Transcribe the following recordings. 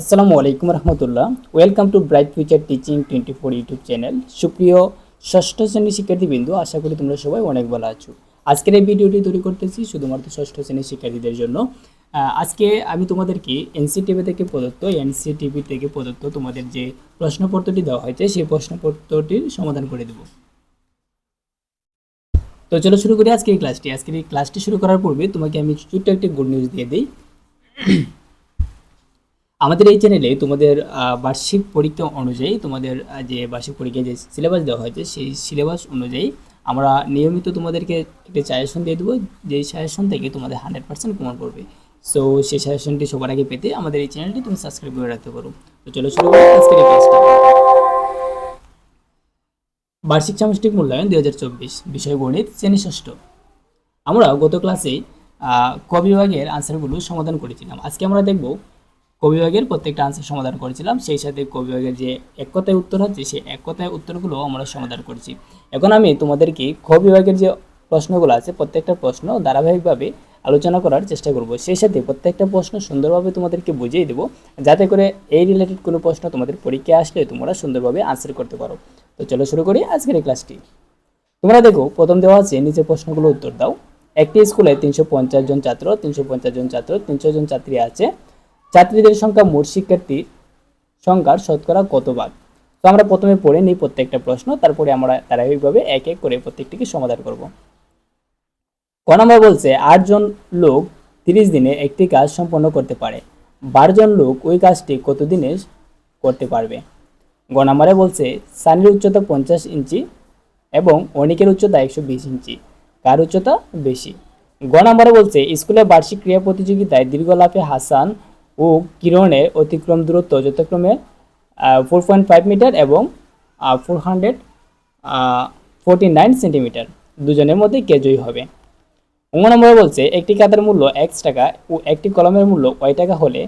আসসালামু আলাইকুম রহমতুল্লাহ। Welcome to bright future teaching twenty four YouTube channel সুপ্রিয় ষষ্ঠ শ্রেণির শিক্ষার্থীবৃন্দ, আশা করি তোমরা সবাই অনেক ভালো আছো। আজকের এই ভিডিওটি তৈরি করতেছি শুধুমাত্র ষষ্ঠ শ্রেণির শিক্ষার্থীদের জন্য। আজকে আমি তোমাদেরকে এনসিটিভি থেকে প্রদত্ত, এনসিটিভি থেকে প্রদত্ত তোমাদের যে প্রশ্নপত্রটি দেওয়া হয়েছে, সেই প্রশ্নপত্রটির সমাধান করে দেবো। তো চলো শুরু করি আজকের ক্লাসটি আজকের এই ক্লাসটি শুরু করার পূর্বে তোমাকে আমি ছোট্ট একটি গুড নিউজ দিয়ে দিই। আমাদের এই চ্যানেলে তোমাদের বার্ষিক পরীক্ষা অনুযায়ী তোমাদের যে বার্ষিক পরীক্ষায় যে সিলেবাস দেওয়া হয়েছে, সেই সিলেবাস অনুযায়ী আমরা নিয়মিত তোমাদেরকে একটি সাজেশন দিয়ে দেবো যেই সাজেশন থেকে তোমাদের হান্ড্রেড পার্সেন্ট কমন পড়বে সো সেই সাজেশনটি সবার আগে পেতে আমাদের এই চ্যানেলটি তুমি সাবস্ক্রাইব করে রাখতে পারো। তো চলো শুরু করি বার্ষিক সামষ্টিক মূল্যায়ন দুই হাজার চব্বিশ, বিষয় গণিত, শ্রেণি ষষ্ঠ। আমরা গত ক্লাসে ক বিভাগের আনসারগুলো সমাধান করেছিলাম। আজকে আমরা দেখব ক বিভাগের প্রত্যেকটা আনসার সমাধান করেছিলাম। সেই সাথে কবিভাগের যে এক কথায় উত্তর হচ্ছে, সেই এক কথায় উত্তরগুলো আমরা সমাধান করেছি। এখন আমি তোমাদেরকে খ বিভাগের যে প্রশ্নগুলো আছে, প্রত্যেকটা প্রশ্ন ধারাবাহিকভাবে আলোচনা করার চেষ্টা করব। সেই সাথে প্রত্যেকটা প্রশ্ন সুন্দরভাবে তোমাদেরকে বুঝিয়ে দেবো। যাতে করে এই রিলেটেড কোনো প্রশ্ন তোমাদের পরীক্ষায় আসলে তোমরা সুন্দরভাবে আনসার করতে পারো। তো চলো শুরু করি আজকের এই ক্লাসটি তোমরা দেখো, প্রথম দেওয়া আছে নিচে প্রশ্নগুলো উত্তর দাও। একটি স্কুলে তিনশো পঞ্চাশ জন ছাত্র, তিনশো পঞ্চাশ জন ছাত্র, তিনশো জন ছাত্রী আছে। ছাত্রীদের সংখ্যা মোট শিক্ষার্থীর সংখ্যার শতকরা কত ভাগ? তো আমরা প্রথমে পড়ে নিই প্রত্যেকটা প্রশ্ন, তারপরে আমরা ধারাবাহিকভাবে এক এক করে প্রত্যেকটিকে সমাধান করব। ক নম্বর বলছে আটজন লোক তিরিশ দিনে একটি কাজ সম্পন্ন করতে পারে। বারো জন লোক ওই কাজটি কত দিনে করতে পারবে? গ নম্বরে বলছে, সানির উচ্চতা পঞ্চাশ ইঞ্চি এবং অনেকের উচ্চতা একশো বিশ ইঞ্চি। কার উচ্চতা? বেশি। গ নম্বরে বলছে, স্কুলে বার্ষিক ক্রীড়া প্রতিযোগিতায় দীর্ঘ লাফে হাসান ও কিরণের অতিক্রম দূরত্ব যথাক্রমে ফোর পয়েন্ট ফাইভ মিটার এবং four hundred forty nine centimetre দুজনের মধ্যে কে জয়ী হবে? অঙ্গ নম্বরে বলছে, একটি খাতার মূল্য এক্স টাকা ও একটি কলমের মূল্য ওয়াই টাকা হলে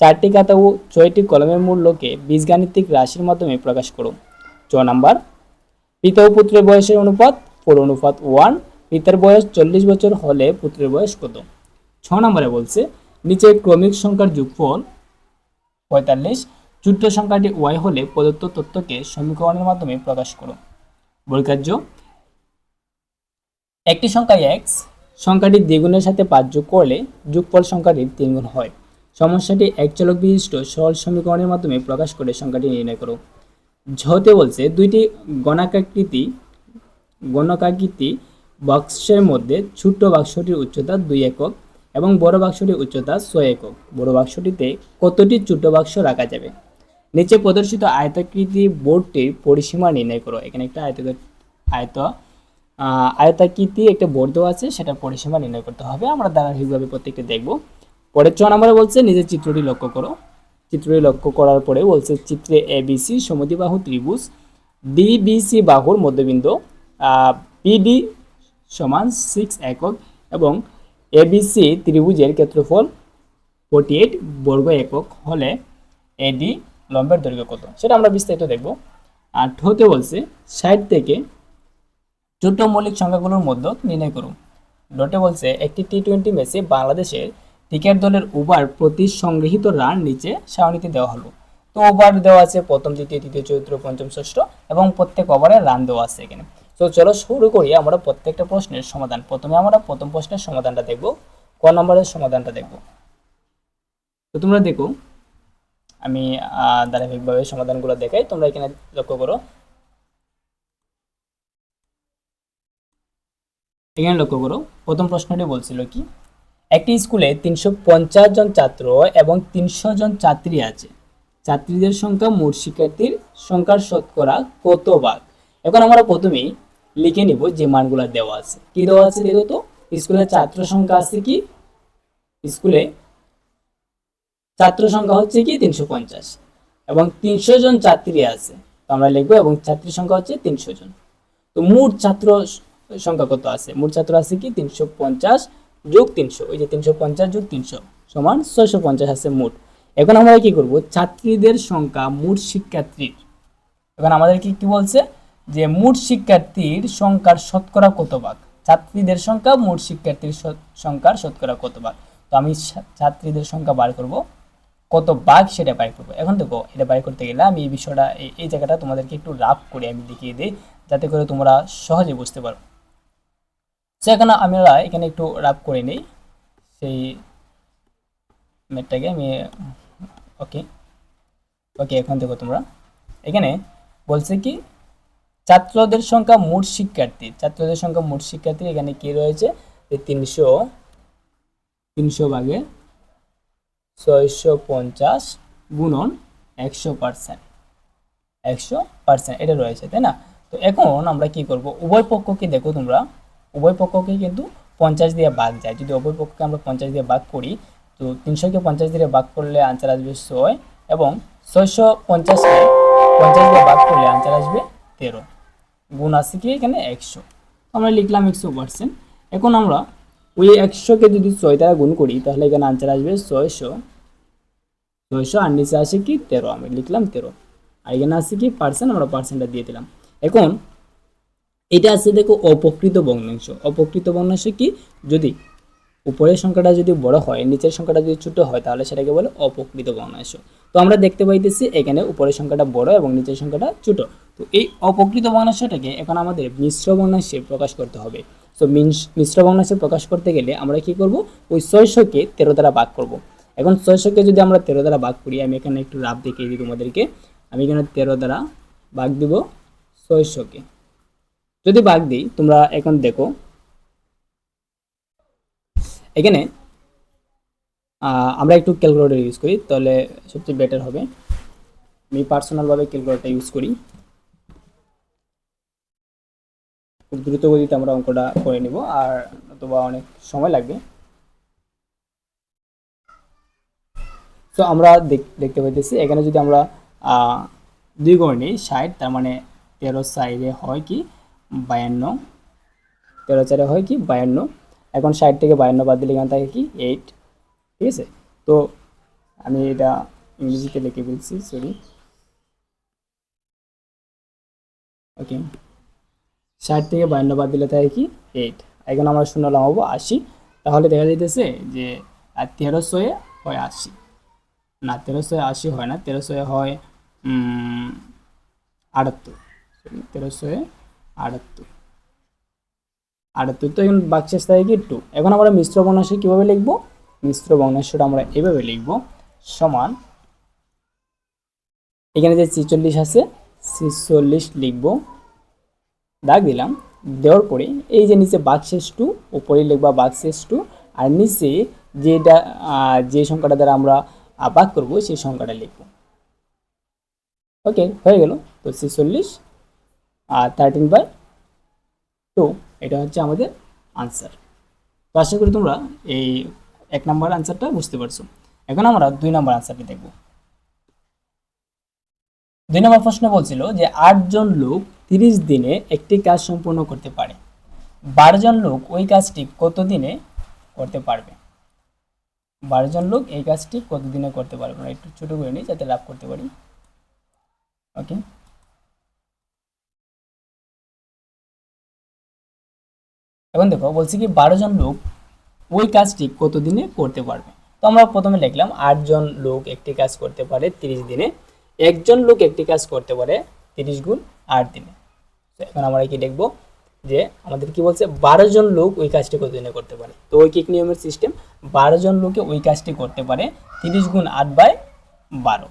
চারটি খাতা ও ছয়টি কলমের মূল্যকে বীজগাণিতিক রাশির মাধ্যমে প্রকাশ করো। চ নাম্বার, পিতা ও পুত্রের বয়সের অনুপাত ফোর অনুপাত ওয়ান পিতার বয়স চল্লিশ বছর হলে পুত্রের বয়স কত? ছ নম্বরে বলছে নিচে ক্রমিক সংখ্যার যোগফল পঁয়তাল্লিশ, চুট্ট সংখ্যাটি ওয়াই হলে প্রদত্ত তথ্যকে সমীকরণের মাধ্যমে প্রকাশ করো। বৈকার্য একটি সংখ্যা এক্স সংখ্যাটি দ্বিগুণের সাথে পাঁচ যোগ করলে যোগফল সংখ্যাটির তিনগুণ হয়। সমস্যাটি এক চলক বিশিষ্ট সরল সমীকরণের মাধ্যমে প্রকাশ করে সংখ্যাটি নির্ণয় করো। ঝতে বলছে, দুইটি গণাকাকৃতি, গণকাকৃতি বাক্সের মধ্যে ছোট্ট বাক্সটির উচ্চতা দুই একক এবং বড় বাক্সটির উচ্চতা ছয় একক। বড় বাক্সটিতে কতটি ছোট বাক্স রাখা যাবে? নিচে প্রদর্শিত আয়তাকৃতি বোর্ডটির পরিসীমা নির্ণয় করো। এখানে একটা আয়ত আয়ত আয়তাকৃতি একটা বোর্ড দেওয়া আছে, সেটার পরিসীমা নির্ণয় করতে হবে। আমরা ধারাবাহিকভাবে প্রত্যেকটা দেখব। পরের চ নম্বরে বলছে, নিজের চিত্রটি লক্ষ্য করো। চিত্রটি লক্ষ্য করার পরে বলছে, চিত্রে এ বিসি সমদ্বিবাহু ত্রিভুজ ডিবিসি বাহুর মধ্যবিন্দু পিডি সমান সিক্স একক এবং এবিসি ত্রিভুজের ক্ষেত্রফল ফোর্টি এইট বর্গ একক হলে এডি লম্বের দৈর্ঘ্য কত? সেটা আমরা বিস্তারিত দেখব। আর ঠোতে বলছে, ষাট থেকে ছোট মৌলিক সংখ্যাগুলোর মধ্যে নির্ণয় করুন। ডটে বলছে, একটি টি টোয়েন্টি ম্যাচে বাংলাদেশের ক্রিকেট দলের ওভার প্রতি সংগৃহীত রান নিচে সারণীতে দেওয়া হলো। তো ওভার দেওয়া আছে প্রথম, দ্বিতীয়, তৃতীয়, চতুর্থ, পঞ্চম, ষষ্ঠ এবং প্রত্যেক ওভারে রান দেওয়া আছে এখানে। তো চলো শুরু করি আমরা প্রত্যেকটা প্রশ্নের সমাধান। প্রথমে আমরা প্রথম প্রশ্নের সমাধানটা দেখব, ক নম্বরের সমাধানটা দেখব। তো তোমরা দেখো, আমি ধারাবাহিকভাবে সমাধানগুলো দেখাই, তোমরা এখানে লক্ষ্য করো। এখানে লক্ষ্য করো, প্রথম প্রশ্নটি বলছিল কি, একটি স্কুলে তিনশো পঞ্চাশ জন ছাত্র এবং তিনশো জন ছাত্রী আছে। ছাত্রীদের সংখ্যা মোট শিক্ষার্থীর সংখ্যার শতকরা কত ভাগ? এখন আমরা প্রথমেই লিখে নিব যে মানগুলো দেওয়া আছে। কি দেওয়া আছে দেখো তো? স্কুলের ছাত্র সংখ্যা আছে কি? স্কুলে ছাত্র সংখ্যা হচ্ছে কি? তিনশো পঞ্চাশ। এবং তিনশো জন ছাত্রী আছে আমরা লিখব এবং ছাত্রী সংখ্যা হচ্ছে তিনশো জন। তো মোট ছাত্র সংখ্যা কত আছে? মোট ছাত্র আছে কি? তিনশো পঞ্চাশ যোগ তিনশো। ওই যে তিনশো পঞ্চাশ যোগ তিনশো সমান ছয়শো পঞ্চাশ আছে মোট। এখন আমরা কি করব? ছাত্রীদের সংখ্যা মোট শিক্ষার্থীর। এখন আমাদের কি বলছে? যে মোট শিক্ষার্থীর সংখ্যার শতকরা কত ভাগ ছাত্রীদের সংখ্যা, মোট শিক্ষার্থীর সংখ্যার শতকরা কত ভাগ তো আমি ছাত্রীদের সংখ্যা বার করব। কত ভাগ সেটা বাইর করব। এখন দেখো, এটা বাইর করতে গেলে আমি এই বিষয়টা, এই- জায়গাটা তোমাদেরকে একটু রাফ করে আমি দেখিয়ে দিই, যাতে করে তোমরা সহজে বুঝতে পারো। সো এখানে আমরা এখানে একটু রাফ করে নিই। সেই ম্যাটটাকে আমি, ওকে ওকে, এখন দেখো তোমরা। এখানে বলছে কি ছাত্রদের সংখ্যা মোট শিক্ষার্থী। ছাত্রদের সংখ্যা মোট শিক্ষার্থী এখানে কি রয়েছে? যে তিনশো তিনশো ভাগে ছয়শো পঞ্চাশ গুণন একশো পার্সেন্ট একশো পার্সেন্ট এটা রয়েছে, তাই না? তো এখন আমরা কি করব? উভয় পক্ষকে দেখো তোমরা। উভয় পক্ষকে কিন্তু পঞ্চাশ দিয়ে ভাগ যায়। যদি উভয় পক্ষকে আমরা পঞ্চাশ দিয়ে ভাগ করি, তো তিনশোকে পঞ্চাশ দিয়ে ভাগ করলে আনসার আসবে ছয় এবং ছয়শো পঞ্চাশকে পঞ্চাশ দিয়ে ভাগ করলে আনসার আসবে তেরো। গুণ আছে কি এখানে একশো। আমরা লিখলাম একশো পার্সেন্ট। এখন আমরা ওই একশোকে যদি ছয় দ্বারা গুণ করি, তাহলে এখানে আনসার আসবে ছয়শো। ছয়শো আর নিচে আসে কি তেরো আমি লিখলাম তেরো। আর এখানে আসছে কি পার্সেন্ট, আমরা পার্সেন্টটা দিয়ে দিলাম। এখন এটা আছে দেখো অপকৃত ভগ্নাংশ। অপকৃত ভগ্নাংশ কি? যদি উপরের সংখ্যাটা যদি বড় হয়, নিচের সংখ্যাটা যদি ছোট হয়, তাহলে সেটাকে বলে অপকৃত ভগ্নাংশ। তো আমরা দেখতে পাইতেছি এখানে উপরের সংখ্যাটা বড় এবং নিচের সংখ্যাটা ছোট। তো এই অপকৃত ভগ্নাংশটাকে এখন আমাদের মিশ্র ভগ্নাংশে প্রকাশ করতে হবে। তো মিশ্র ভগ্নাংশে প্রকাশ করতে গেলে আমরা কি করব? ওই ছয়শকে তেরো দ্বারা ভাগ করব। এখন ছয়শকে যদি আমরা তেরো দ্বারা ভাগ করি, আমি এখানে একটু রাব দেখিয়ে দিই তোমাদেরকে। আমি এখানে তেরো দ্বারা ভাগ দিব ছয়শকে। যদি ভাগ দিই, তোমরা এখন দেখো, এখানে আমরা একটু ক্যালকুলেটর ইউজ করি, তাহলে সবচেয়ে বেটার হবে। আমি পার্সোনালভাবে ক্যালকুলেটর ইউজ করি। খুব দ্রুত গতিতে আমরা অঙ্কটা করে নিব, আর অথবা অনেক সময় লাগবে। তো আমরা দেখতে পাইতেছি, এখানে যদি আমরা দুই গড় নিই, ষাট, তার মানে তেরো সাইডে হয় কি? বায়ান্ন। তেরো চারে হয় কি? বায়ান্ন। এখন ষাট থেকে বায়ান্ন বাদ দিলে এখানে থাকে কি? এইট। ঠিক আছে? তো আমি এটা ইংরেজিতে লিখে ফেলছি সরি ওকে ষাট থেকে বায়ান্ন বাদ দিলে থাকে কি? এইট এখন আমরা শূন্য লাগাবো আশি। তাহলে দেখা যাইতেছে যে, আর তেরো শয়ে হয় আশি। না তেরো শয়ে আশি হয় না। তেরো শয়ে হয় আটাত্তর। তেরো আটাত্তর। আটাত্তর তো এখন বাকশেষ থাকে কি টু এখন আমরা মিশ্র বর্ণাংশ কীভাবে লিখব? মিশ্র বর্ণাংশটা আমরা এভাবে লিখব। সমান, এখানে যে ছিচল্লিশ আছে, ছিচল্লিশ লিখব। দাগ দিলাম, দেওয়ার পরে এই যে নিচে বাকশেষ টু উপরে লিখবা বাকশেষ টু আর নিচে যেটা যে সংখ্যাটা দ্বারা আমরা ভাগ করব সেই সংখ্যাটা লিখব। ওকে হয়ে গেল। তো ছিচল্লিশ, আর থার্টিন বাই টু এটা হচ্ছে আমাদের আনসার তো আশা করি তোমরা এই এক নম্বর আনসারটা বুঝতে পারছ। এখন আমরা দুই নম্বর আনসারটি দেখব। দুই নম্বর প্রশ্ন বলছিল যে, আটজন লোক তিরিশ দিনে একটি কাজ সম্পূর্ণ করতে পারে। বারো জন লোক ওই কাজটি কত দিনে করতে পারবে? বারো জন লোক এই কাজটি কত দিনে করতে পারবে? আমরা একটু ছোট করে নিই যাতে লাভ করতে পারি। ওকে এখন দেখো, বলছি কি বারো জন লোক ওই কাজটি কত দিনে করতে পারবে? তো আমরা প্রথমে লিখলাম আটজন লোক একটি কাজ করতে পারে তিরিশ দিনে। একজন লোক একটি কাজ করতে পারে তিরিশ গুণ আট দিনে। এখন আমরা কি লিখব যে আমাদের কি বলছে, বারো জন লোক ওই কাজটি কত দিনে করতে পারে। তো ঐকিক নিয়মের সিস্টেম বারো জন লোকে ওই কাজটি করতে পারে তিরিশ গুণ আট বাই বারো।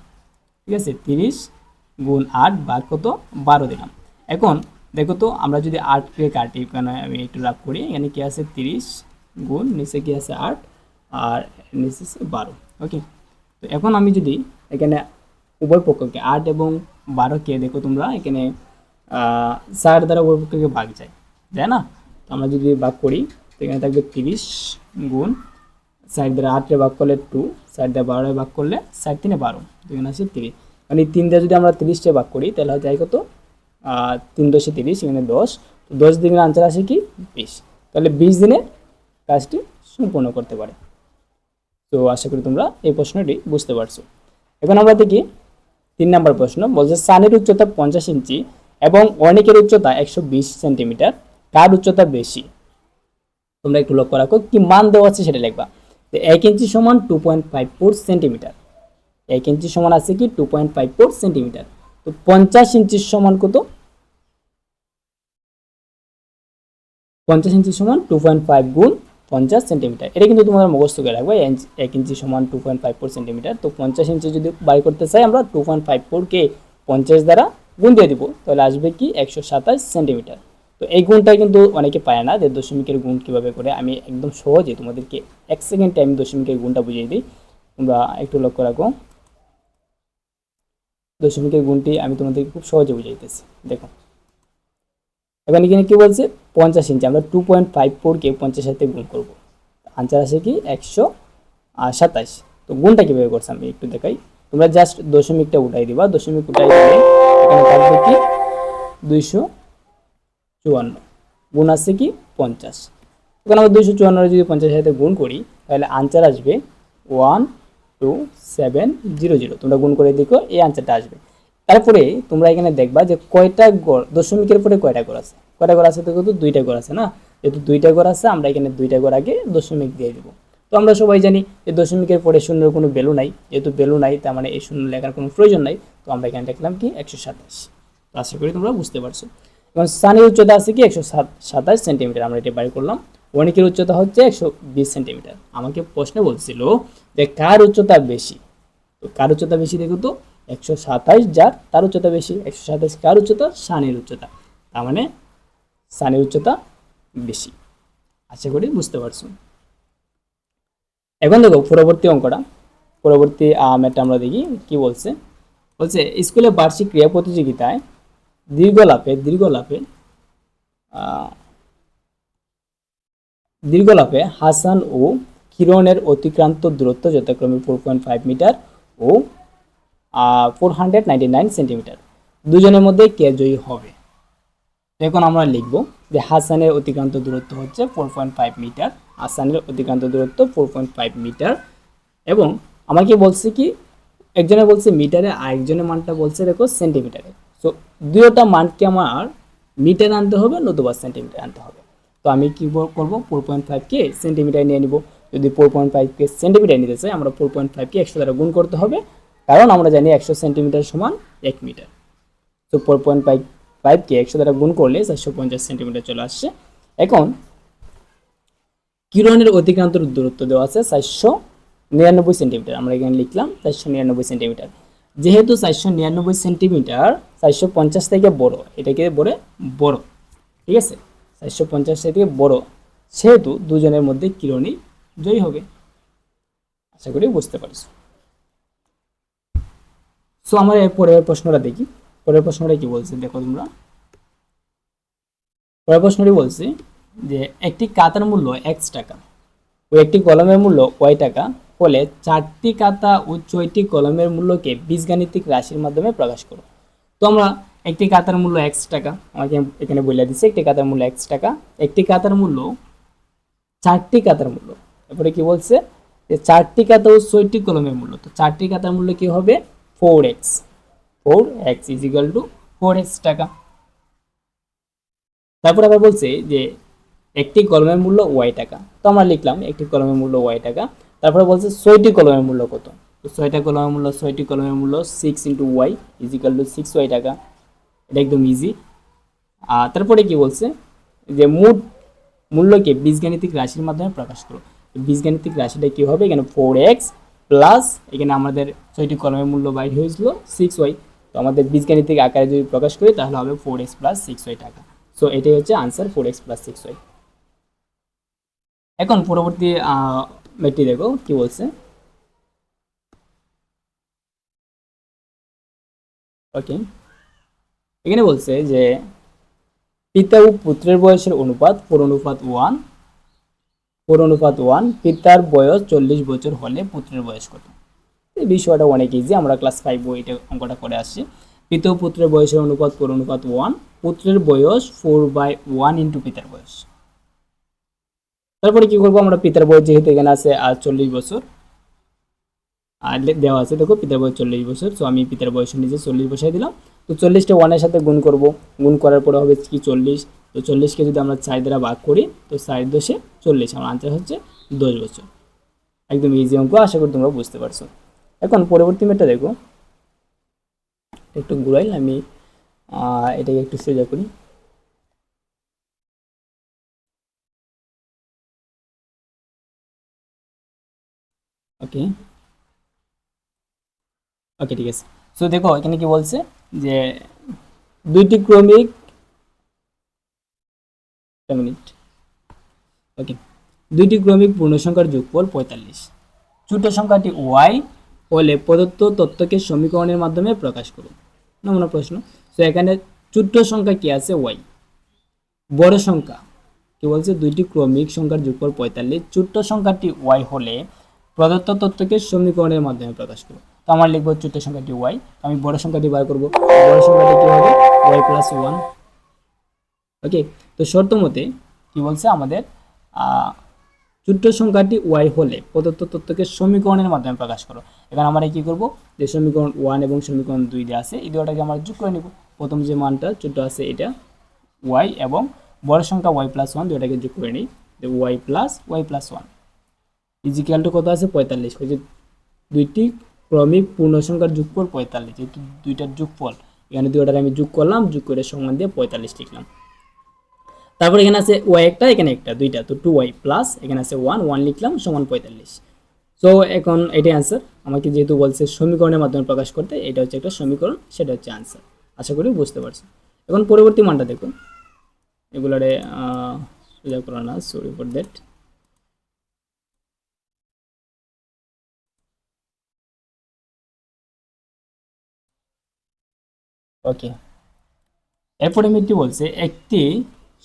ঠিক আছে? তিরিশ গুণ আট বার কত? বারো দিলাম। এখন দেখো তো, আমরা যদি আটকে কাটি এখানে আমি একটু রাগ করি, এখানে কি আছে তিরিশ গুণ, নিচে কি আছে আট, আর নিচে আছে বারো। ওকে? তো এখন আমি যদি এখানে উভয় পক্ষকে আট এবং বারোকে দেখো তোমরা, এখানে চার দ্বারা উভয় ভাগ যায় তাই না? আমরা যদি ভাগ করি, তো এখানে থাকবে তিরিশ গুণ সাইড দ্বারা আটে ভাগ করলে টু সাইড দ্বারা বারোয় ভাগ করলে সাইড তিনে বারো এখানে আসে তিরিশ। মানে তিন দিয়ে যদি আমরা তিরিশটা ভাগ করি, তাহলে হয় কত? তিন দশে তিরিশ, এখানে দশ। তো দশ দিনের আনসার আসে কি? বিশ। তাহলে বিশ দিনে কাজটি সম্পূর্ণ করতে পারে। তো আশা করি তোমরা এই প্রশ্নটি বুঝতে পারছ। এখন আমরা দেখি তিন নম্বর প্রশ্ন, বলছে সানের উচ্চতা পঞ্চাশ ইঞ্চি এবং অনেকের উচ্চতা একশো বিশ সেন্টিমিটার কার উচ্চতা বেশি। তোমরা একটু লক্ষ্য রাখো কি মান দেওয়া আছে সেটা লিখবা। তো এক ইঞ্চি সমান two point five four centimetre. এক ইঞ্চি সমান আছে কি two point five four centimetre. তো পঞ্চাশ ইঞ্চির সমান কত? পঞ্চাশ ইঞ্চি সমান টু পয়েন্ট ফাইভ গুণ পঞ্চাশ সেন্টিমিটার। এটা কিন্তু তোমাদের মুখস্থ করে রাখবে, এক ইঞ্চি সমান two point five four centimetre. তো পঞ্চাশ ইঞ্চি যদি বাই করতে চাই আমরা টু পয়েন্ট ফাইভ ফোরকে পঞ্চাশ দ্বারা গুণ দিয়ে দিব। তাহলে আসবে কি একশো সাতাশ সেন্টিমিটার। তো এই গুণটা কিন্তু অনেকে পায় না যে দশমিকের গুণ কীভাবে করে। আমি একদম সহজে তোমাদেরকে এক সেকেন্ড টাইম দশমিকের গুণটা বুঝিয়ে দিই। তোমরা একটু লক্ষ্য রাখো। দশমিকের গুণটি আমি তোমাদেরকে খুব সহজে বুঝাইতেছি দেখো। এখানে এখানে কি বলছে? পঞ্চাশ ইঞ্চি। আমরা টু পয়েন্ট ফাইভ ফোরকে পঞ্চাশ সাথে গুণ করব। আনসার আসে কি? একশো সাতাশ। তো গুণটা কীভাবে করছে আমি একটু দেখাই। তোমরা জাস্ট দশমিকটা উঠাই দিবা। দশমিক উঠাই দিলে এখানে থাকবে কি? দুইশো চুয়ান্ন। গুণ আসছে কি? পঞ্চাশ। এখন আমরা দুইশো চুয়ান্ন যদি পঞ্চাশ সাথে গুণ করি, তাহলে আনসার আসবে one two seven zero zero তোমরা গুণ করে দেখো, এই আনসারটা আসবে। তারপরে তোমরা এখানে দেখবা যে কয়টা গড়, দশমিকের পরে কয়টা গড় আছে? কয়টা গড় আছে তো কিন্তু দুইটা গড় আছে না? যেহেতু দুইটা গড় আছে, আমরা এখানে দুইটা গড় আগে দশমিক দিয়ে দেবো। তো আমরা সবাই জানি যে দশমিকের পরে শূন্যের কোনো ভ্যালু নাই। যেহেতু ভ্যালু নাই, তার মানে এই শূন্য লেখার কোনো প্রয়োজন নাই। তো আমরা এখানে দেখলাম কি একশো সাতাশ। আশা করি তোমরা বুঝতে পারছ। এবং স্থানীয় উচ্চতা আছে কি একশো সাতাশ সেন্টিমিটার। আমরা এটা বাড়ি করলাম। অনেকের উচ্চতা হচ্ছে একশো বিশ সেন্টিমিটার। আমাকে প্রশ্ন বলছিল যে কার উচ্চতা বেশি? তো কার উচ্চতা বেশি দেখো তো? একশো সাতাশ যার, তার উচ্চতা বেশি। একশো সাতাশ কার উচ্চতা? সানের উচ্চতা। তার মানে সানের উচ্চতা বেশি। আশা করি বুঝতে পারছ। এখন দেখো পরবর্তী অঙ্কটা। পরবর্তী ম্যাটটা আমরা দেখি কি বলছে। বলছে, স্কুলে বার্ষিক ক্রীড়া প্রতিযোগিতায় দীর্ঘ লাফে দীর্ঘ লাফে দীর্ঘ লাফে হাসান ও কিরণের অতিক্রান্ত দূরত্ব যথাক্রমে ফোর পয়েন্ট ফাইভ মিটার ও four hundred ninety nine centimetre. দুজনের মধ্যে কে জয়ী হবে? এখন আমরা লিখব যে হাসানের অতিক্রান্ত দূরত্ব হচ্ছে ফোর পয়েন্ট ফাইভ মিটার। হাসানের অতিক্রান্ত দূরত্ব ফোর পয়েন্ট ফাইভ মিটার এবং আমাকে বলছে কি, একজনে বলছে মিটারে আর একজনের মানটা বলছে, দেখো সেন্টিমিটারে সো দুয়োটা মানকে আমার মিটার আনতে হবে, নতুবা সেন্টিমিটার আনতে হবে। তো আমি কি করব? ফোর পয়েন্ট ফাইভকে সেন্টিমিটার নিয়ে নিব। যদি ফোর পয়েন্ট ফাইভকে সেন্টিমিটার নিতে চাই, আমরা ফোর পয়েন্ট ফাইভকে একশো দ্বারা গুণ করতে হবে, কারণ আমরা জানি একশো সেন্টিমিটার সমান এক মিটার তো ফোর পয়েন্ট ফাইভ ফাইভকে একশো দ্বারা গুণ করলে চারশো পঞ্চাশ সেন্টিমিটার চলে আসছে। এখন কিরণের অতিক্রান্ত দূরত্ব দেওয়া আছে চারশো নিরানব্বই সেন্টিমিটার। আমরা এখানে লিখলাম চারশো নিরানব্বই সেন্টিমিটার। যেহেতু চারশো নিরানব্বই সেন্টিমিটার, চারশো পঞ্চাশ থেকে বড়, এটাকে বলে বড়, ঠিক আছে? চারশো পঞ্চাশ থেকে বড়, সেহেতু দুজনের মধ্যে কিরণই জয়ী হবে। আশা করি বুঝতে পারছ। সো আমরা পরের প্রশ্নটা দেখি। পরের প্রশ্নটা কি বলছে? দেখো তোমরা। পরের প্রশ্নটি বলছে যে একটি কাতার মূল্য এক্স টাকা ও একটি কলমের মূল্য ওয়াই টাকা, ফলে চারটি কাতা ও ছয়টি কলমের মূল্যকে বীজগাণিতিক রাশির মাধ্যমে প্রকাশ করো। তো আমরা একটি কাতার মূল্য এক্স টাকা, আমাকে এখানে বলে দিচ্ছে একটি কাতার মূল্য এক্স টাকা, একটি কাতার মূল্য চারটি কাতার মূল্য। তারপরে কি বলছে? যে চারটি কাতা ও ছয়টি কলমের মূল্য, তো চারটি কাতার মূল্য কি হবে? Four X four X is equal to four X টাকা। তারপর আবার বলছে যে একটি কলমের মূল্য ওয়াই টাকা। তো আমরা লিখলাম একটি কলমের মূল্য ওয়াই টাকা। তারপরে বলছে ছয়টি কলমের মূল্য কত? তো ছয়টা কলমের মূল্য, ছয়টি কলমের মূল্য six into Y is equal to six Y টাকা। এটা একদম ইজি আর তারপরে কি বলছে? যে মোট মূল্যকে বীজগাণিতিক রাশির মাধ্যমে প্রকাশ করো। বীজগাণিতিক রাশিটা কি হবে? এখানে ফোর এক্স প্লাস এখানে আমাদের ছয়টি কলমের মূল্য বাইর হয়েছিল সিক্স ওয়াই তো আমাদের বীজগাণিতিক আকারে যদি প্রকাশ করি তাহলে হবে four X plus six Y টাকা। সো এটাই হচ্ছে answer four X plus six Y এখন পরবর্তী মেটটি দেখো, কি বলছে? ওকে এখানে বলছে যে, পিতা ও পুত্রের বয়সের অনুপাত ফোর অনুপাত ওয়ান ফোর অনুপাত ওয়ান পিতার বয়স চল্লিশ বছর হলে পুত্রের বয়স কত? এই বিষয়টা অনেক ইজি আমরা ক্লাস ফাইভ বইটা অঙ্কটা করে আসছি। পিতা ও পুত্রের বয়সের অনুপাত ফোর অনুপাত ওয়ান পুত্রের বয়স ফোর বাই ওয়ান ইন্টু পিতার বয়স। তারপরে কি করব? আমরা পিতার বয়স যেহেতু এখানে আছে, আর চল্লিশ বছর। আর দেওয়া আছে, দেখো, পিতার বয়স চল্লিশ বছর। তো আমি পিতার বয়সের নিজে চল্লিশ বসাই দিলাম। তো চল্লিশটা ওয়ানের সাথে গুণ করব। গুণ করার পরে হবে কি চল্লিশ? তো চল্লিশকে যদি আমরা চার দ্বারা ভাগ করি, তো চার দশে চল্লিশ। আমার আনসার হচ্ছে দশ বছর। একদম ইজি অঙ্ক, আশা করি তোমরা বুঝতে পারছ। এখন পরবর্তী মেটটা দেখো। একটু ঘুরাইল আমি এটাকে একটু সোজা করি। ওকে ওকে ঠিক আছে. সো দেখো, এখানে কি বলছে? যে দুইটি ক্রমিক মিনিট। ওকে দুইটি ক্রমিক পূর্ণসংখ্যার যোগফল পঁয়তাল্লিশ। ছোট সংখ্যাটি ওয়াই হলে প্রদত্ত তথ্যকে সমীকরণের মাধ্যমে প্রকাশ করুন নমুনা প্রশ্ন। তো এখানে ছোট্ট সংখ্যা কি আছে? ওয়াই বড় সংখ্যা। কি বলছে? দুইটি ক্রমিক সংখ্যার যোগফল পঁয়তাল্লিশ। ছোট্ট সংখ্যাটি ওয়াই হলে প্রদত্ত তথ্যকে সমীকরণের মাধ্যমে প্রকাশ করব। তো আমার লিখব ছোট্ট সংখ্যাটি ওয়াই আমি বড় সংখ্যাটি বার করব। বড় সংখ্যাটি কি হবে? ওয়াই প্লাস ওয়ান ওকে তো শর্ত মতে কি বলছে? আমাদের ছোট্ট সংখ্যাটি ওয়াই হলে প্রদত্ত তথ্যকে সমীকরণের মাধ্যমে প্রকাশ করো। এখানে আমরা কি করব? যে সমীকরণ ওয়ান এবং সমীকরণ দুই দিয়ে আছে, এই দুটাকে আমরা যোগ করে নিব। প্রথম যে মানটা ছোট আছে এটা ওয়াই এবং বড় সংখ্যা ওয়াই প্লাস ওয়ান দুটাকে যোগ করে নিই। Y plus Y plus one equal to কত আছে? পঁয়তাল্লিশ। ওই যে দুইটি ক্রমিক পূর্ণ সংখ্যার যোগফল পঁয়তাল্লিশ। যেহেতু দুইটার যোগফল, এখানে দুইটার আমি যোগ করলাম, যোগ করে সমান দিয়ে পঁয়তাল্লিশ লিখলাম। তারপর এখানে আছে ওয়াই একটা, এখানে একটা, দুইটা। তো টু ওয়াই প্লাস এখানে আছে ওয়ান ওয়ান লিখলাম, সমান পঁয়তাল্লিশ। সো এখন এটাই আনসার আমাকে যেহেতু বলছে সমীকরণের মাধ্যমে প্রকাশ করতে, এটা হচ্ছে একটা সমীকরণ, সেটা হচ্ছে আনসার আশা করি বুঝতে পারছ এখন পরবর্তী মানটা দেখুন। এগুলারে সোজা করো না সরি ফর দ্যাট ওকে এরপরে মিটটি বলছে একটি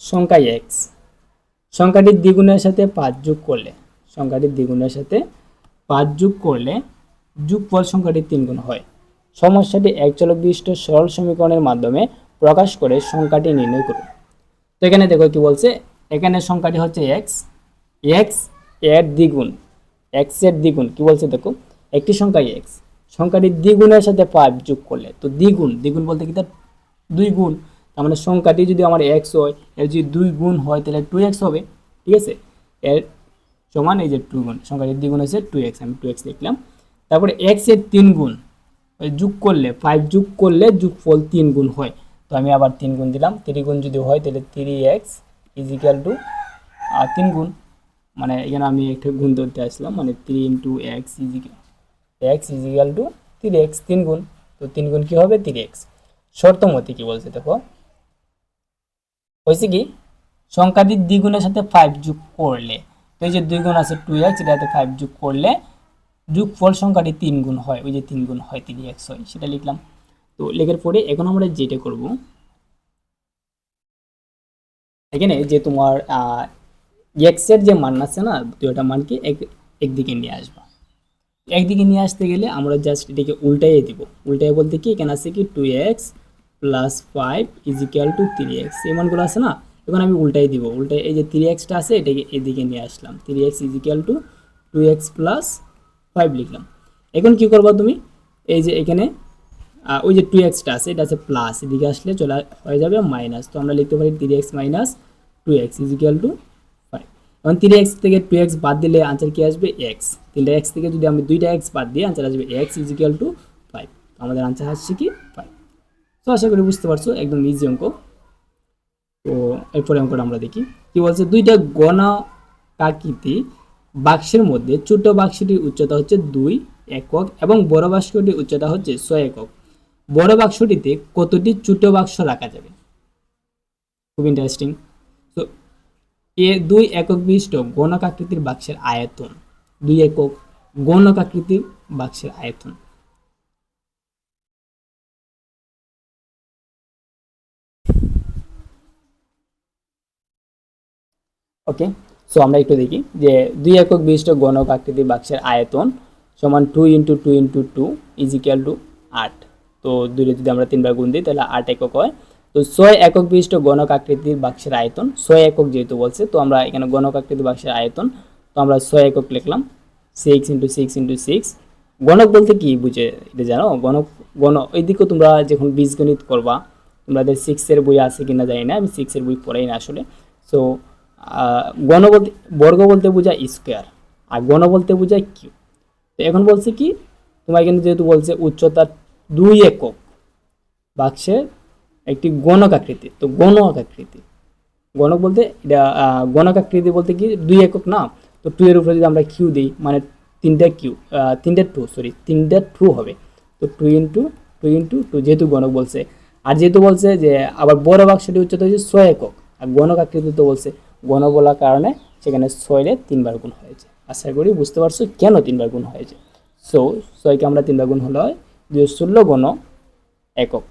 সংখ্যা এক্স সংখ্যাটির দ্বিগুণের সাথে পাঁচ যোগ করলে সংখ্যাটির দ্বিগুণের সাথে পাঁচ যোগ করলে যোগফল সংখ্যাটির তিন গুণ হয়। সমস্যাটি এক চলক বিশিষ্ট সরল সমীকরণের মাধ্যমে প্রকাশ করে সংখ্যাটি নির্ণয় করুন। তো এখানে দেখো কি বলছে, এখানে সংখ্যাটি হচ্ছে এক্স এক্সের দ্বিগুণ এক্সের দ্বিগুণ, কি বলছে দেখো, একটি সংখ্যা এক্স সংখ্যাটি দ্বিগুণের সাথে পাঁচ যোগ করলে, তো দ্বিগুণ দ্বিগুণ বলতে কি? তার দুই গুণ, তার মানে সংখ্যাটি যদি আমার এক্স হয়, এর যদি দুই গুণ হয়, তাহলে টু এক্স হবে, ঠিক আছে? এর সমান এই যে টু গুণ সংখ্যাটির দ্বিগুণ হচ্ছে টু এক্স আমি টু এক্স লিখলাম। তারপরে এক্সের তিন গুণ যোগ করলে ফাইভ যোগ করলে যোগফল তিন গুণ হয়, তো আমি আবার তিন গুণ দিলাম থ্রি গুণ যদি হয়, তাহলে থ্রি এক্স ইজিক্যাল টু তিন গুণ মানে এখানে আমি একটা গুণ ধরতে আসলাম মানে three into X equal X equal to three X তিন গুণ। তো তিন গুণ কী হবে? থ্রি এক্স শর্ত মতে কী বলছে দেখো? হয়েছে কি? সংখ্যাটির দ্বিগুণের সাথে ফাইভ যোগ করলে, তো এই যে দুই গুণ আছে টু এক্স এটাতে ফাইভ যোগ করলে যোগফল সংখ্যাটি তিন গুণ হয়। ওই যে তিন গুণ হয় তিন এক্স হয়, সেটা লিখলাম। তো লেখার পরে এখন আমরা যেটা করব, এখানে যে তোমার এক্সের যে মান আছে না, দুইটা মানকে এক, একদিকে নিয়ে আসবা। একদিকে নিয়ে আসতে গেলে আমরা জাস্ট এটাকে উল্টাইয়ে দিব। উল্টাই বলতে কি, এখানে আছে কি two X plus five equal to three X এই মানগুলো আছে না? এখন আমি উল্টাই দিব। উল্টাই এই যে থ্রি এক্সটা আছে, এটাকে এদিকে নিয়ে আসলাম। Three X equal to two X plus five লিখলাম। এখন কি করব তুমি? এই যে এখানে ওই যে টু এক্সটা আছে, এটা আছে প্লাস এদিকে আসলে চলে, হয়ে যাবে মাইনাস তো আমরা লিখতে পারি three X minus two X equal to এখন থ্রি এক্স থেকে টু এক্স বাদ দিলে আনসার কি আসবে? এক্স তিনটা এক্স থেকে যদি আমি দুইটা এক্স বাদ দিই আনসার আসবে এক্স ইজিক্যাল টু ফাইভ আমাদের আনসার আসছে কি? ফাইভ তো আশা করি বুঝতে পারছ, একদম ইজি অঙ্ক। তো এরপরে অঙ্কটা আমরা দেখি। কি বলছে? দুইটা গণা গণাকৃতি বাক্সের মধ্যে ছোট বাক্সটির উচ্চতা হচ্ছে দুই একক এবং বড় বাক্সটির উচ্চতা হচ্ছে ছয় একক। বড় বাক্সটিতে কতটি ছোট বাক্স রাখা যাবে? খুব ইন্টারেস্টিং এ দুই একক বিশিষ্ট গণক আকৃতির বাক্সের আয়তন। দুই একক গণকাকৃতির বাক্সের আয়তন। ওকে, সো আমরা একটু দেখি যে দুই একক বিশিষ্ট গণক আকৃতি বাক্সের আয়তন সমান two into two into two equal to আট। তো দুইটা যদি আমরা তিনবার গুণ দিই, তাহলে আট একক হয় তো ছয় একক বিশিষ্ট গণক আকৃতির বাক্সের আয়তন, ছয় একক যেহেতু বলছে, তো আমরা এখানে গণক আকৃতির বাক্সের আয়তন, তো আমরা ছয় একক লিখলাম six into six into six গণক বলতে কি বুঝে এটা জানো? গণক, গণ এইদিকেও তোমরা যখন বীজগণিত করবা, তোমাদের সিক্সের বই আছে কিনা জানি না, আমি সিক্সের বই পড়াই না আসলে। সো গণ বলতে, বর্গ বলতে বোঝায় স্কোয়ার আর গণ বলতে বোঝায় কিউ তো এখন বলছে কি, তোমার কিন্তু যেহেতু বলছে উচ্চতা দুই একক বাক্সের একটি গণক আকৃতি। তো গণক আকৃতি। গণক বলতে এটা গণক আকৃতি বলতে কি? দুই একক না? তো টু এর উপরে যদি আমরা কিউ দিই মানে তিনটা কিউ তিনটা টু সরি তিনটা টু হবে। তো two into two into two যেহেতু গণক বলছে। আর যেহেতু বলছে যে, আবার বড় বাক্সটি উচ্চতা হচ্ছে ছয় একক। আর গণক আকৃতি তো বলছে গণ বলার কারণে সেখানে ছয়রে তিনবার গুণ হয়েছে। আশা করি বুঝতে পারছ কেন তিনবার গুণ হয়েছে। সো ছয়কে আমরা তিনবার গুণ হলে হয় দুই ষোলো গণ একক।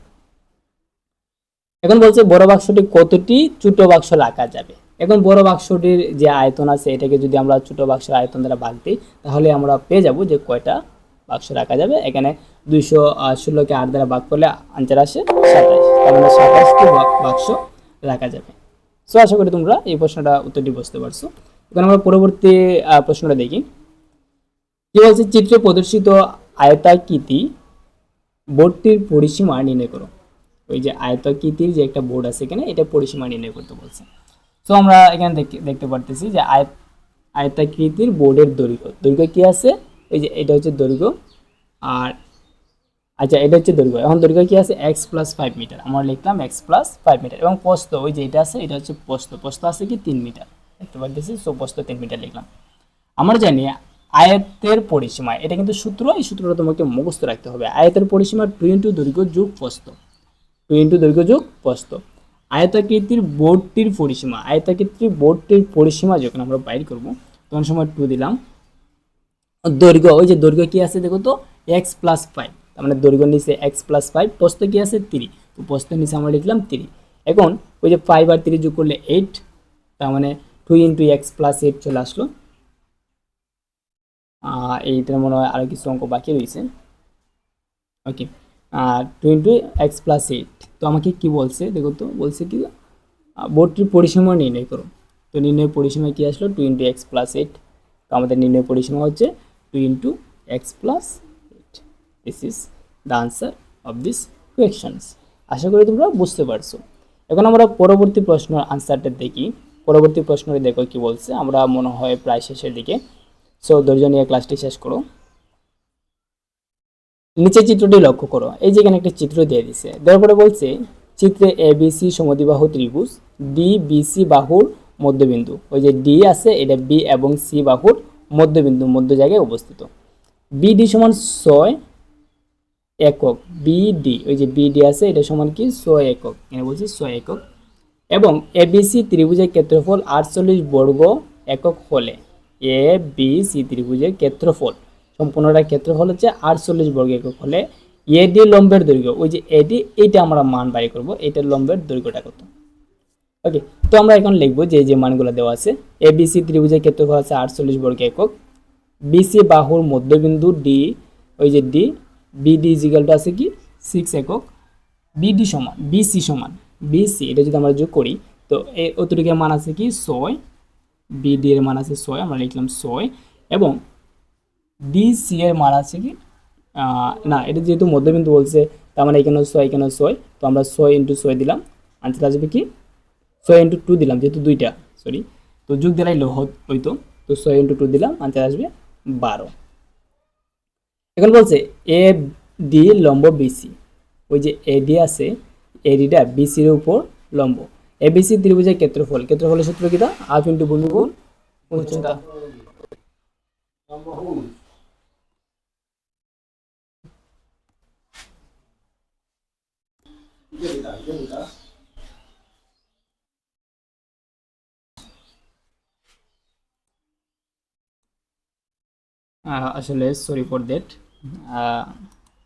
এখন বলছে বড় বাক্সটি কতটি ছোট বাক্স রাখা যাবে? এখন বড় বাক্সটির যে আয়তন আছে, এটাকে যদি আমরা ছোট বাক্সের আয়তন দ্বারা ভাগ দিই, তাহলে আমরা পেয়ে যাব যে কয়টা বাক্স রাখা যাবে? এখানে দুইশো ষোলোকে আট দ্বারা ভাগ করলে আনসার আসে সাতাইশ তার মানে সাতাইশটি বা- বাক্স রাখা যাবে। সো আশা করি তোমরা এই প্রশ্নটা উত্তরটি বুঝতে পারছ। এখন আমরা পরবর্তী প্রশ্নটা দেখি। কি বলছে, চিত্রে প্রদর্শিত আয়তাকৃতি বোর্ডটির পরিসীমা নির্ণয় করো। ওই যে আয়তাকৃতির যে একটা বোর্ড আছে এখানে, এটা পরিসীমা নির্ণয় করতে বলছে। তো আমরা এখানে দেখতে পারতেছি যে আয়ত আয়তাকৃতির বোর্ডের দৈর্ঘ্য। দৈর্ঘ্য কি আছে? এই যে এটা হচ্ছে দৈর্ঘ্য। আর আচ্ছা এটা হচ্ছে দৈর্ঘ্য। এখন দৈর্ঘ্য কি আছে? এক্স প্লাস ফাইভ মিটার আমরা লিখলাম এক্স প্লাস ফাইভ মিটার এবং পোস্ত ওই যে এটা আছে, এটা হচ্ছে পোস্ত পোস্ত আছে কি? তিন মিটার দেখতে পারতেছি? সো পোস্ত তিন মিটার লিখলাম। আমরা জানি আয়তের পরিসীমা, এটা কিন্তু সূত্র, এই সূত্রটা তোমাকে মুখস্থ রাখতে হবে। আয়তের পরিসীমা টু ইন্টু দৈর্ঘ্য যোগ পোস্ত টু ইন্টু দৈর্ঘ্য যোগ প্রস্ত আয়তাকৃতির বোর্ডটির পরিসীমা, আয়তাকৃতির বোর্ডটির পরিসীমা যখন আমরা বাইর করব, তখন সময় টু দিলাম। দৈর্ঘ্য, ওই যে দৈর্ঘ্য কি আছে দেখো তো? এক্স প্লাস ফাইভ তার মানে দৈর্ঘ্য নিচে এক্স প্লাস ফাইভ প্রস্ত কি আছে? থ্রি তো পোস্তের নিচে আমরা লিখলাম থ্রি এখন ওই যে ফাইভ আর থ্রি যোগ করলে এইট তার মানে two into X plus eight চলে আসলো। এইটার মনে হয় আরও কিছু অঙ্ক বাকি রয়েছে। ওকে আর two into X plus eight তো আমাকে কি বলছে, দেখো তো, বলছে কি বোর্ডটির পরিসীমা নির্ণয় করো। তো নির্ণয় পরিসীমা কি আসলো? Two into X plus eight তো আমাদের নির্ণয় পরিসীমা হচ্ছে two into X plus eight this is the answer of this questions আশা করি তোমরা বুঝতে পারছ। এখন আমরা পরবর্তী প্রশ্নের আনসারটা দেখি। পরবর্তী প্রশ্নটি দেখো কি বলছে। আমরা মনে হয় প্রায় শেষের দিকে। সো ধৈর্য নিয়ে ক্লাসটি শেষ করো। নিচে চিত্রটি লক্ষ্য করো। এই যে এখানে একটা চিত্র দিয়ে দিছে। দেওয়ার পরে বলছে, চিত্রে এ বি সি সমদ্বিবাহু ত্রিভুজ ডি বি সি বাহুর মধ্যবিন্দু। ওই যে ডি আছে, এটা বি এবং সি বাহুর মধ্যবিন্দু, মধ্য জায়গায় অবস্থিত। বিডি সমান ছয় একক। বিডি ওই যে বিডি আছে, এটা সমান কি? ছয় একক। এখানে বলছি ছয় একক। এবং এ এবিসি ত্রিভুজের ক্ষেত্রফল আটচল্লিশ বর্গ একক হলে। এ বি সি ত্রিভুজের ক্ষেত্রফল। সম্পূর্ণটা ক্ষেত্রফল হচ্ছে আটচল্লিশ বর্গ একক হলে এডি লম্বের দৈর্ঘ্য, ওই যে এডি এইটা আমরা মান বাই করব এটার লম্বের দৈর্ঘ্যটা কত? ওকে তো আমরা এখন লিখব যে যে মানগুলো দেওয়া আছে এবিসি ত্রিভুজের ক্ষেত্রফল আছে আটচল্লিশ বর্গ একক। বিসি বাহুর মধ্যবিন্দু ডি ওই যে ডি বিডি ইজিক্যালটা আছে কি? সিক্স একক। বিডি সমান বিসি সমান বিসি এটা যদি আমরা যোগ করি, তো এই অতিরিক্ত মান আছে কি? ছয়। বিডি এর মান আছে ছয়, আমরা লিখলাম ছয়। এবং ডিসি এর মান আছে কি? না, এটা যেহেতু মধ্যবিন্দু বলছে, তার মানে এখানে ছয় এখানে ছয় তো আমরা ছয় ইন্টু ছয় দিলাম। আনসার আসবে কি? ছয় ইন্টু টু দিলাম, যেহেতু দুইটা সরি তো যোগ দিলাই লো হইতো তো। ছয় ইন্টু টু দিলাম আনসার আসবে বারো। এখন বলছে এ ডি লম্ব বিসি ওই যে এডি আছে এ এডিটা বিসির উপর লম্ব। এ এবিসি ত্রিভুজের ক্ষেত্রফল, ক্ষেত্রফলের সূত্র কিটা হাফ ইন্টু ভূমি গুণ উচ্চতা। আসলে সরি ফর দ্যাট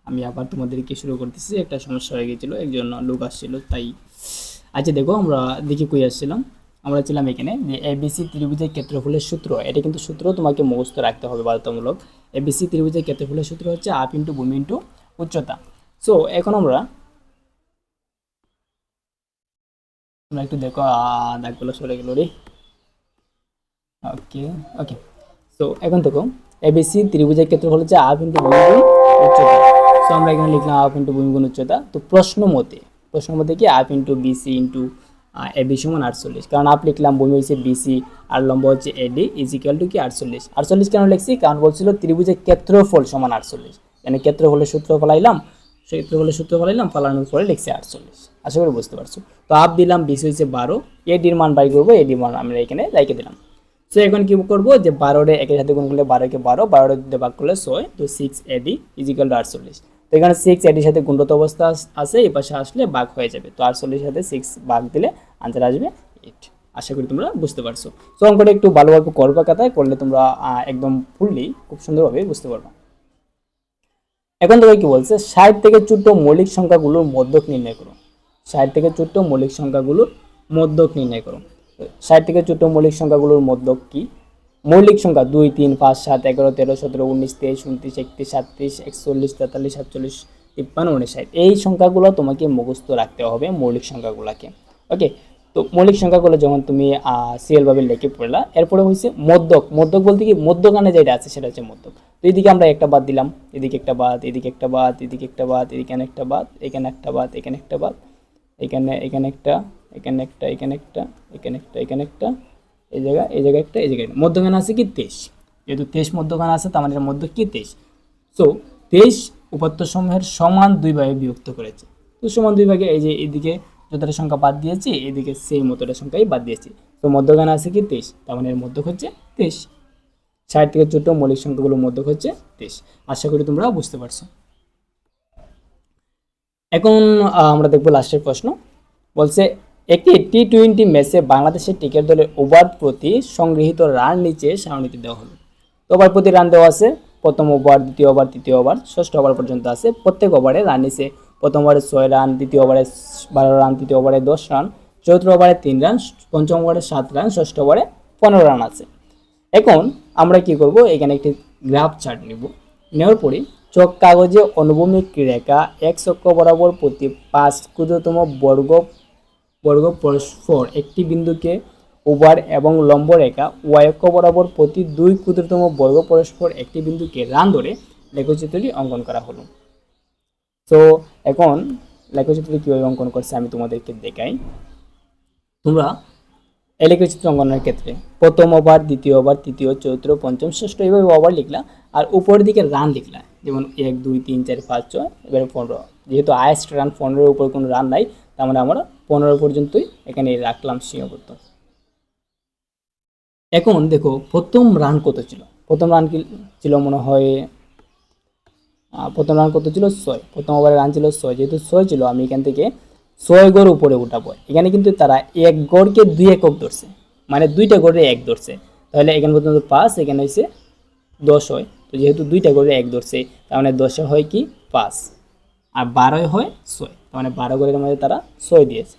আমি আবার তোমাদেরকে শুরু করতেছি। একটা সমস্যা হয়ে গেছিল, একজন লোক আসছিল, তাই আচ্ছা দেখো, আমরা দেখি কই আসছিলাম। আমরা ছিলাম এখানে। যে এবিসি ত্রিভুজের ক্ষেত্রফলের সূত্র। এটা কিন্তু সূত্র তোমাকে মুখস্থ রাখতে হবে বাধ্যতামূলক। এবিসি ত্রিভুজের ক্ষেত্রফলের সূত্র হচ্ছে আপ ইন্টু ভূমি ইন্টু উচ্চতা। সো এখন আমরা তোমরা একটু দেখো দাগগুলো সরে গেল রে। ওকে ওকে তো এখন দেখো এবিসি ত্রিভুজের ক্ষেত্রফল হচ্ছে আপ ইন্টু ভূমিগুণ উচ্চতা। সো আমরা এখানে লিখলাম আপ উচ্চতা। তো প্রশ্ন মতে প্রশ্ন মতে কি ইন্টু বিসি ইন্টু এবি সমান আটচল্লিশ? কারণ আপ লিখলাম, ভূমি হচ্ছে বিসি আর লম্ব হচ্ছে এডি টু কি আটচল্লিশ? আটচল্লিশ কেন লিখছি? কারণ বলছিল ত্রিভুজের ক্ষেত্রফল সমান আটচল্লিশ। মানে ক্ষেত্র হলে সূত্র ফলাইলাম ক্ষেত্র হলে সূত্র ফলাইলাম ফলানোর পরে লিখছি আটচল্লিশ। আশা করি বুঝতে পারছ। তো আপ দিলাম বিশ হয়েছে বারো। এ এডির মান বাই করব এডির মান আমরা এখানে রেখে দিলাম। সো এখন কি করব যে বারোরে একের সাথে গুণ করলে বারোকে বারো বারোটা দিতে ভাগ করলে ছয়, তো সিক্স এডি ইজিক্যাল টু আটচল্লিশ। তো এখানে সিক্স এডির সাথে গুণগত অবস্থা আছে, এই পাশে আসলে ভাগ হয়ে যাবে। তো আটচল্লিশের সাথে সিক্স ভাগ দিলে আনসার আসবে এইট আশা করি তোমরা বুঝতে পারছ। তো অঙ্কটা একটু ভালোভাবে করবা কাতায় করলে তোমরা একদম ফুললি খুব সুন্দরভাবে বুঝতে পারবা। এখন তোকে কি বলছে? ষাট থেকে ছোট্ট মৌলিক সংখ্যাগুলোর মধ্যক নির্ণয় করো। ষাট থেকে ছোট্ট মৌলিক সংখ্যাগুলোর মধ্যক নির্ণয় করো। ষাট থেকে ছোট্ট মৌলিক সংখ্যাগুলোর মধ্যক কি? মৌলিক সংখ্যা দুই, তিন, পাঁচ, সাত, এগারো, তেরো, সতেরো, উনিশ, তেইশ, উনত্রিশ, একত্রিশ, সাতত্রিশ, একচল্লিশ, তেতাল্লিশ, সাতচল্লিশ, তিপ্পান্ন, উনষাট। এই সংখ্যাগুলো তোমাকে মুখস্থ রাখতে হবে মৌলিক সংখ্যাগুলোকে। ওকে তো মৌলিক সংখ্যাগুলো যখন তুমি সিরিয়াল ভাবে লিখে পড়লা। এরপরে হয়েছে মধ্যক মধ্যক বলতে কি? মধ্যখানে যেটা আছে সেটা হচ্ছে মধ্যক তো এদিকে আমরা একটা বাদ দিলাম। এদিকে একটা বাদ, এদিকে একটা বাদ, এদিকে একটা বাদ এখানে একটা বাদ, এখানে একটা বাদ, এখানে একটা বাদ, এখানে এখানে একটা এখানে একটা এখানে একটা এখানে একটা এখানে একটা, এই জায়গা এই জায়গায় একটা, এই জায়গায়। মধ্যখানে আছে কি? তেইশ। যেহেতু তেইশ মধ্যখানে আছে, তার মানে মধ্যে কি তেইশ? সো তেইশ উপাত্ত সমূহের সমান দুই ভাগে বিভক্ত করেছে। তো সমান দুই ভাগে এই যে এদিকে যতটা সংখ্যা বাদ দিয়েছি, এদিকে সেই মতটা সংখ্যাই বাদ দিয়েছি। তো মধ্যখানে আছে কি তেইশ, তার মানে এর মধ্যক হচ্ছে তেইশ। ষাট থেকে ছোট মৌলিক সংখ্যাগুলোর মধ্যক হচ্ছে তেইশ। আশা করি তোমরা বুঝতে পারছ। এখন আমরা দেখব লাস্টের প্রশ্ন। বলছে, একটি টি টোয়েন্টি ম্যাচে বাংলাদেশের ক্রিকেট দলের ওভার প্রতি সংগৃহীত রান নিচে সারণীতে দেওয়া হলো। ওভার প্রতি রান দেওয়া আছে, প্রথম ওভার, দ্বিতীয় ওভার, তৃতীয় ওভার, ষষ্ঠ ওভার পর্যন্ত আছে। প্রত্যেক ওভারে রান নিচে প্রথম ওভারে ছয় রান, দ্বিতীয় ওভারে বারো রান, তৃতীয় ওভারে দশ রান, চতুর্থ ওভারে তিন রান, পঞ্চম ওভারে সাত রান, ষষ্ঠ ওভারে পনেরো রান আছে। এখন আমরা কি করব? এখানে একটি গ্রাফ চার্ট নিব। নেওয়ার পরে চক কাগজে অনুভূমিক রেখা, এক চক্র বরাবর প্রতি পাঁচ ক্ষুদ্রতম বর্গ বর্গ পরস্পর একটি বিন্দুকে ওভার এবং লম্ব রেখা, ওয়াই অক্ষ বরাবর প্রতি দুই ক্ষুদ্রতম বর্গ পরস্পর একটি বিন্দুকে রান ধরে লেখচিত্রটি অঙ্কন করা হলো। তো এখন লেখচিত্রটি কীভাবে অঙ্কন করছে আমি তোমাদেরকে দেখাই। তোমরা এই লেখচিত্র অঙ্কনের ক্ষেত্রে প্রথম ওভার, দ্বিতীয় ওভার, তৃতীয়, চতুর্থ, পঞ্চম, ষষ্ঠ এইভাবে ওভার লিখলা আর উপরের দিকে রান লিখলা। যেমন এক, দুই, তিন, চার, পাঁচ, ছয়, এবারে পনেরো। যেহেতু হায়েস্ট রান পনেরোর উপর কোনো রান নাই, তার মানে আমরা পনেরো পর্যন্তই এখানে রাখলাম সীমাবদ্ধ। এখন দেখো, প্রথম রান কত ছিল? প্রথম রান ছিল মনে হয় প্রথম রান কত ছিল? ছয়। প্রথম ওভারে রান ছিল ছয়। যেহেতু ছয় ছিল, আমি এখান থেকে ছয় গড় উপরে উঠাবো। এখানে কিন্তু তারা এক গড়কে দুই একক ধরছে। মানে দুইটা গড়ে এক ধরছে। তাহলে এখানে পর্যন্ত পাঁচ, এখানে হয়েছে দশ হয়। তো যেহেতু দুইটা গড়ে এক ধরছে, তার মানে দশে হয় কি? পাঁচ। আর বারোয় হয় ছয়। তার মানে বারো গড়ের মধ্যে তারা ছয় দিয়েছে।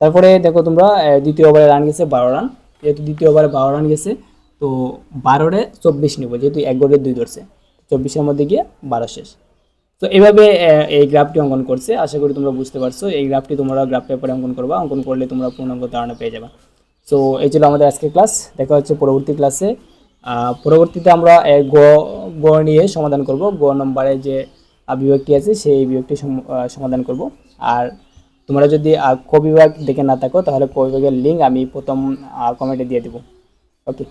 তারপরে দেখো তোমরা দ্বিতীয় ওভারে রান গেছে বারো রান যেহেতু দ্বিতীয় ওভারে বারো রান গেছে, তো বারোরে চব্বিশ নিব। যেহেতু এক গড়ে দুই ধরছে। চব্বিশের মধ্যে গিয়ে বারো শেষ। তো এইভাবে আহ, এই গ্রাফটি অঙ্কন করছে। আশা করি তোমরা বুঝতে পারছ এই গ্রাফটি তোমরা গ্রাফ পেপারে অঙ্কন করবা। অঙ্কন করলে তোমরা পূর্ণাঙ্গ ধারণা পেয়ে যাবে। সো এই ছিল আমাদের আজকের ক্লাস। দেখা হচ্ছে পরবর্তী ক্লাসে। পরবর্তীতে আমরা গ গ নিয়ে সমাধান করব। গ নম্বরে যে বিভাগটি আছে সেই বিভাগটি সমাধান করব। আর তোমরা যদি আহ, ক বিভাগ দেখে না থাকো তাহলে ক বিভাগের লিঙ্ক আমি প্রথম কমেন্টে দিয়ে দেবো। ওকে।